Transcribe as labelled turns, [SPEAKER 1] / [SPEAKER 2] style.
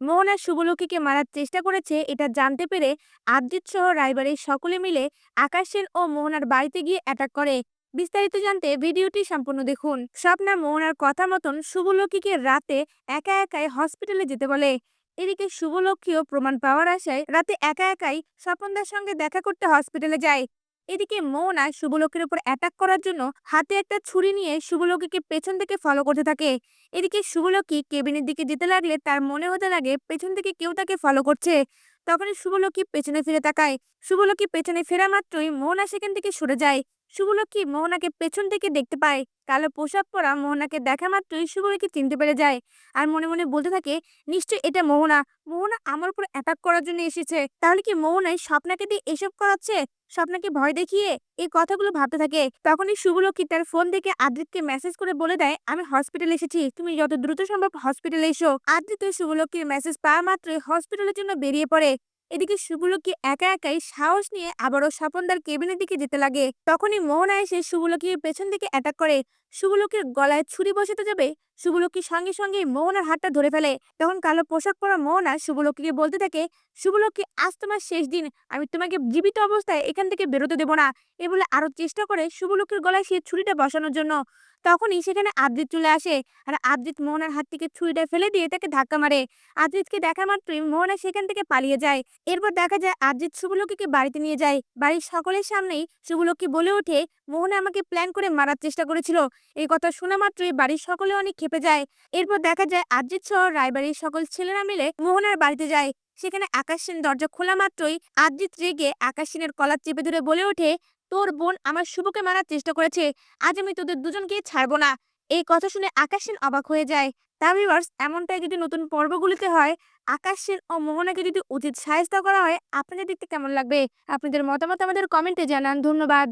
[SPEAKER 1] মোহনা শুভলক্ষীকে মারার চেষ্টা করেছে, এটা জানতে পেরে আদ্রিত সহ রায়বাড়ির সকলে মিলে আকাশ সেন ও মোহনার বাড়িতে গিয়ে অ্যাটাক করে। বিস্তারিত জানতে ভিডিওটি সম্পূর্ণ দেখুন। স্বপ্না মোহনার কথা মতন শুভলক্ষীকে রাতে একা একাই হসপিটালে যেতে বলে। এদিকে শুভলক্ষীও প্রমাণ পাওয়ার আশায় রাতে একা একাই স্বপনদার সঙ্গে দেখা করতে হসপিটালে যায়। এদিকে মোহনা শুভলক্ষীর উপর অ্যাটাক করার জন্য হাতে একটা ছুরি নিয়ে শুভলক্ষীকে পেছন থেকে ফলো করতে থাকে। এদিকে শুভলক্ষী কেবিনের দিকে যেতে লাগলে তার মনে হতে লাগে পেছন থেকে কেউ তাকে ফলো করছে। তখনই শুভলক্ষী পেছনে ফিরে তাকায়। শুভলক্ষী পেছনে ফেরা মাত্রই মোহনা সেখান থেকে সরে যায়। শুভলক্ষী মোহনাকে পেছন থেকে দেখতে পায়। কালো পোশাক পরা মোহনাকে দেখা মাত্রই শুভলক্ষী চিনতে পেরে যায় আর মনে মনে বলতে থাকে, নিশ্চয়ই এটা মোহনা মোহনা আমার উপর অ্যাটাক করার জন্য এসেছে। তাহলে কি মোহনাই স্বপ্নাকে দিয়ে এসব করাচ্ছে? স্বপ্নাকে ভয় দেখিয়ে এই কথাগুলো ভাবতে থাকে। তখনই শুভলক্ষী তার ফোন থেকে আদ্রিতকে মেসেজ করে বলে দেয়, আমি হসপিটালে এসেছি, তুমি যত দ্রুত সম্ভব হসপিটালে এসো। আদ্রিত শুভলক্ষীর মেসেজ পাওয়া মাত্রই হসপিটালের জন্য বেরিয়ে পড়ে। এদিকে শুভলক্ষী একা একাই সাহস নিয়ে আবারও স্বপনদার কেবিনের দিকে যেতে লাগে। তখনই মোহনা এসে শুভলক্ষীর পেছন দিকে অ্যাটাক করে। শুভলক্ষীর গলায় ছুরি বসাতে যাবে শুভলক্ষী সঙ্গে সঙ্গে মোহনার হাতটা ধরে ফেলে? তখন কালো পোশাক পরা মোহনা শুভলক্ষীকে বলতে থাকে শুভলক্ষী আজ তোমার শেষ দিন? আমি তোমাকে জীবিত অবস্থায় এখান থেকে বেরোতে দেবো না। এ বলে আরও চেষ্টা করে শুভলক্ষীর গলায় সে ছুরিটা বসানোর জন্য। তখনই সেখানে আদ্রিত চলে আসে আর আদ্রিত মোহনার হাত থেকে ছুরিটা ফেলে দিয়ে তাকে ধাক্কা মারে। আদ্রিতকে দেখা মাত্রই মোহনা সেখান থেকে পালিয়ে যায়। এরপর দেখা যায় আদ্রিত শুভলক্ষীকে বাড়িতে নিয়ে যায়। বাড়ির সকলের সামনেই শুভলক্ষী বলে ওঠে মোহনা আমাকে প্ল্যান করে মারার চেষ্টা করেছিল। এই কথা শোনা মাত্রই বাড়ির সকলে অনেক খেপে যায়। এরপর দেখা যায় আদ্রিত সহ রায়বাড়ির সকল ছেলেরা মিলে মোহনার বাড়িতে যায়। সেখানে আকাশ সেন দরজা খোলা মাত্রই আদ্রিত রেগে আকাশ সেনের কলার চেপে ধরে বলে ওঠে, তোর বোন আমার শুভকে মারার চেষ্টা করেছে, আজ আমি তোদের দুজনকে ছাড়বো না। এই কথা শুনে আকাশ সেন অবাক হয়ে যায়। তা ভিউয়ার্স, এমনটাই যদি নতুন পর্বগুলিতে হয় আকাশ সেন ও মোহনাকে যদি উচিত সাহায্য করা হয়, আপনাদের দেখতে কেমন লাগবে? আপনাদের মতামত আমাদের কমেন্টে জানান। ধন্যবাদ।